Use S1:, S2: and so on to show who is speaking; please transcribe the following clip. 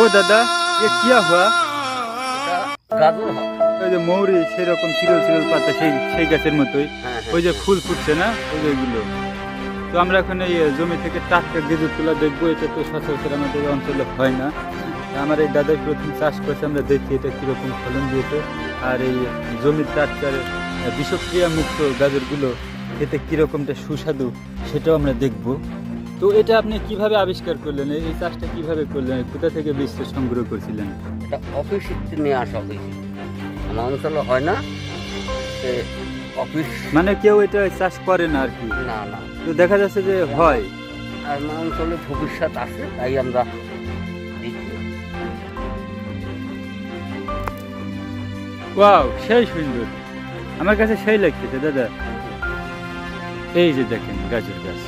S1: ও দাদা এ কিয়া হওয়া
S2: গাজর
S1: ওই যে মৌরি সেরকম চিরল চিরল পাতা সেই সেই গাছের মতোই।
S2: হ্যাঁ,
S1: ওই যে ফুল ফুটছে না ওই যে ওইগুলো। তো আমরা এখন এই জমি থেকে টাটকা গেজুর তোলা দেখব এটা তো সচরাচর আমাদের অঞ্চলে হয় না। আমার এই দাদাই প্রথম চাষ করেছে আমরা দেখি এটা কীরকম ফলন দিয়েছে। আর এই জমির টাটকার বিষক্রিয়া মুক্ত গাজরগুলো খেতে কিরকমটা সুস্বাদু সেটাও আমরা দেখব। তো এটা আপনি কীভাবে আবিষ্কার করলেন? এই চাষটা কীভাবে করলেন? কোথা থেকে বীজটা সংগ্রহ করছিলেন?
S2: এটা অফিস নিয়ে আসা হয়েছে। আমার অঞ্চলে হয় না অফিস
S1: মানে কেউ এটা চাষ করে না আর কি?
S2: না না।
S1: তো দেখা যাচ্ছে যে হয়।
S2: আর আমার অঞ্চলে ভবিষ্যৎ আছে তাই আমরা
S1: ওয়াও সেই সুন্দর। আমার কাছে সেই লাগতেছে দাদা। এই যে দেখেন গাছের গাছ।